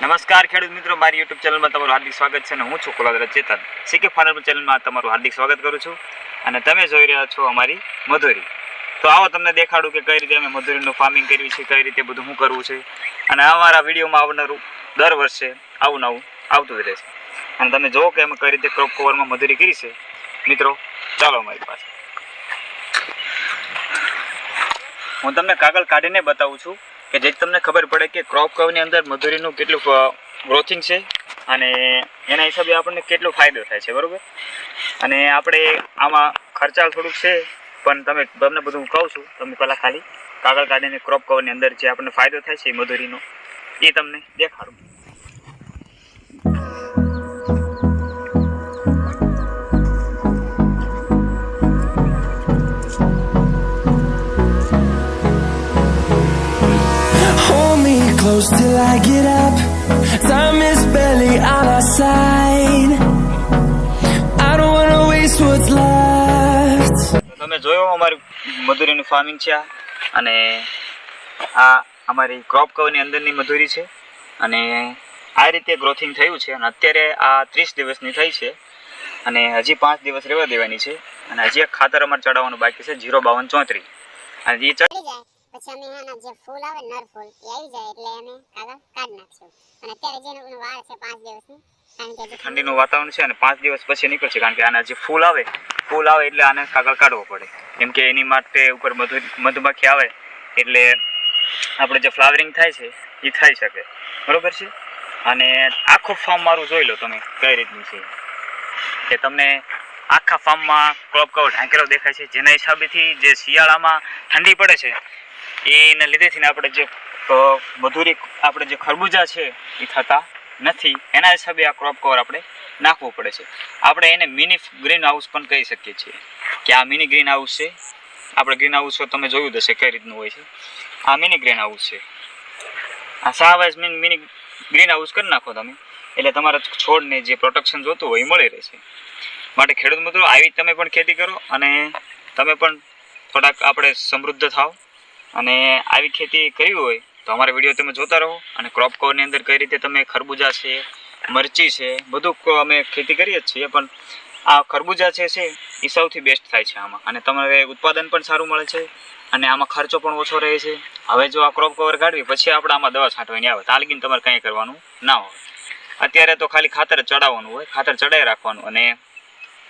નમસ્કાર ખેડૂત મિત્રો, મારી યુટ્યુબ ચેનલમાં તમારું હાર્દિક સ્વાગત છે અને હું છું કુલાદરા ચેતન. સીકે ફાર્મર ચેનલમાં તમારું હાર્દિક સ્વાગત કરું છું અને તમે જોઈ રહ્યા છો અમારી મધુરી. તો આવો તમને દેખાડું કે કઈ રીતે અમે મધુરીનું ફાર્મિંગ કર્યું છે, કઈ રીતે બધું શું કરવું છે અને અમારા વિડીયોમાં આવનારું દર વર્ષે આવું નવું આવતું જ રહેશે. અને તમે જુઓ કે અમે કઈ રીતે ક્રોપ કવરમાં મધુરી કરી છે. મિત્રો, ચાલો અમારી પાસે. હું તમને કાગળ કાઢીને બતાવું છું. કે જેથી તમને ખબર પડે કે ક્રોપ કવરની અંદર મધુરીનું કેટલું ગ્રોથિંગ છે અને એના હિસાબે આપણને કેટલો ફાયદો થાય છે, બરાબર? અને આપણે આમાં ખર્ચાળ થોડુંક છે, પણ તમે, તમને બધું હું કહું છું, તમે પહેલાં ખાલી કાગળ કાઢીને ક્રોપ કવરની અંદર જે આપણને ફાયદો થાય છે મધુરીનો, એ તમને દેખાડું. Hold me close till I get up. Time is barely on our side. I don't wanna waste what's left. તમે જોયો અમારી મધુરીનું ફાર્મિંગ છે અને આ અમારી ક્રોપ કવરની અંદરની મધુરી છે. અને આ રીતે ગ્રોથિંગ થયું છે. અને અત્યારે આ ત્રીસ દિવસની થઈ છે. અને હજી પાંચ દિવસ રહેવા દેવાની છે. અને હજી એક ખાતર અમારે ચડાવવાનું બાકી છે. જીરો બાવન ચોત્રીસ. અને એ ચડી પછી અમે જે ફૂલ આવે નર ફૂલ, એ આવી જાય એટલે અમે કાગળ કાઢી નાખશું. અને અત્યારે જે વાર છે પાંચ દિવસની ઠંડીનું વાતાવરણ છે અને પાંચ દિવસ પછી નીકળશે, કારણ કે આના જે ફૂલ આવે ફૂલ આવે એટલે આને કાગળ કાઢવો પડે. કેમ કે એની માટે ઉપર મધુ આવે એટલે આપણે જે ફ્લાવરિંગ થાય છે એ થઈ શકે. બરોબર છે? અને આખું ફાર્મ મારું જોઈ લો તમે, કઈ રીતનું છે. કે તમને આખા ફાર્મમાં ક્રોપ કવર ઢાંકેલો દેખાય છે, જેના હિસાબેથી જે શિયાળામાં ઠંડી પડે છે એના લીધેથી આપણે જે મધુરી, આપણે જે ખરબૂજા છે એ થતા નથી. એના હિસાબે આ ક્રોપ કવર આપણે નાખવું પડે છે. આપણે એને મિની ગ્રીન હાઉસ પણ કહી શકીએ છીએ. કે આ મિની ગ્રીન હાઉસ છે. આપણે ગ્રીન હાઉસ તમે જોયું હશે કઈ રીતનું હોય છે. આ મિની ગ્રીન હાઉસ છે. આ સાવાઇઝ મીન મિની ગ્રીન હાઉસ કરી નાખો તમે. એટલે તમારા છોડને જે પ્રોટેક્શન જોતું હોય એ મળી રહેશે. માટે ખેડૂત મિત્રો, આવી તમે પણ ખેતી કરો અને તમે પણ થોડાક આપણે સમૃદ્ધ થાવ. અને આવી ખેતી કરવી હોય, તો અમારા વીડિયો તમે જોતા રહો. અને ક્રોપ કવરની અંદર કઈ રીતે તમે ખરબૂજા છે, મરચી છે, બધું અમે ખેતી કરીએ જ છીએ, પણ આ ખરબૂજા છે એ સૌથી બેસ્ટ થાય છે આમાં. અને તમારે ઉત્પાદન પણ સારું મળે છે, અને આમાં ખર્ચો પણ ઓછો રહે છે. હવે જો આ ક્રોપ કવર કાઢવી, પછી આપણે આમાં દવા છાંટવાની આવે. તાલગીને તમારે કંઈ કરવાનું ના હોય. અત્યારે તો ખાલી ખાતર ચડાવવાનું હોય, ખાતર ચડાવી રાખવાનું. અને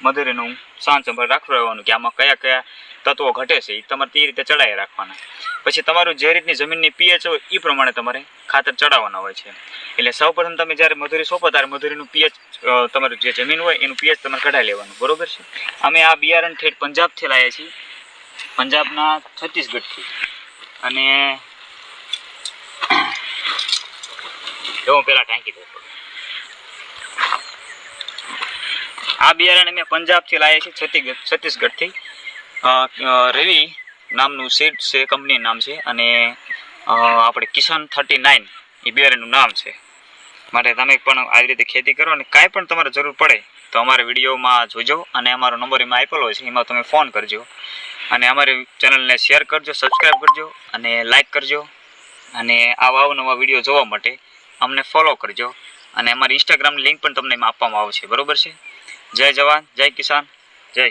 મધુરીનું સાંજ સંભાળ રાખવું રહેવાનું કે આમાં કયા કયા તત્વો ઘટે છે એ તમારે તે રીતે ચડાવી રાખવાના. પછી તમારું જે રીતની જમીનની પીએચ હોય એ પ્રમાણે તમારે ખાતર ચડાવવાના હોય છે. એટલે સૌપ્રથમ તમે જ્યારે મધુરી સોંપો, ત્યારે મધુરીનું પીએચ તમારું જે જમીન હોય, એનું પીએચ તમારે કઢાવી લેવાનું. બરોબર છે? અમે આ બિયારણ ઠેઠ પંજાબથી લાવ્યા છીએ. પંજાબના છત્તીસગઢથી. અને હું પહેલાં ટાંકી દઉં. આ બિયારણ અમે પંજાબથી લાવ્યા છીએ છત્તીસગઢ છત્તીસગઢથી. રવિ નામનું સીટ છે કંપનીનું નામ છે અને આપણે કિસાન થર્ટી નાઇન એ બિયારણનું નામ છે. માટે તમે પણ આવી રીતે ખેતી કરો અને કાંઈ પણ તમારે જરૂર પડે તો અમારા વિડીયોમાં જોજો અને અમારો નંબર એમાં આપેલો છે, એમાં તમે ફોન કરજો. અને અમારી ચેનલને શેર કરજો સબસ્ક્રાઈબ કરજો અને લાઇક કરજો. અને આવા અવનવા વીડિયો જોવા માટે અમને ફોલો કરજો. અને અમારી ઇન્સ્ટાગ્રામની લિંક પણ તમને એમાં આપવામાં આવશે. બરોબર છે? જય જવાન, જય કિસાન, જય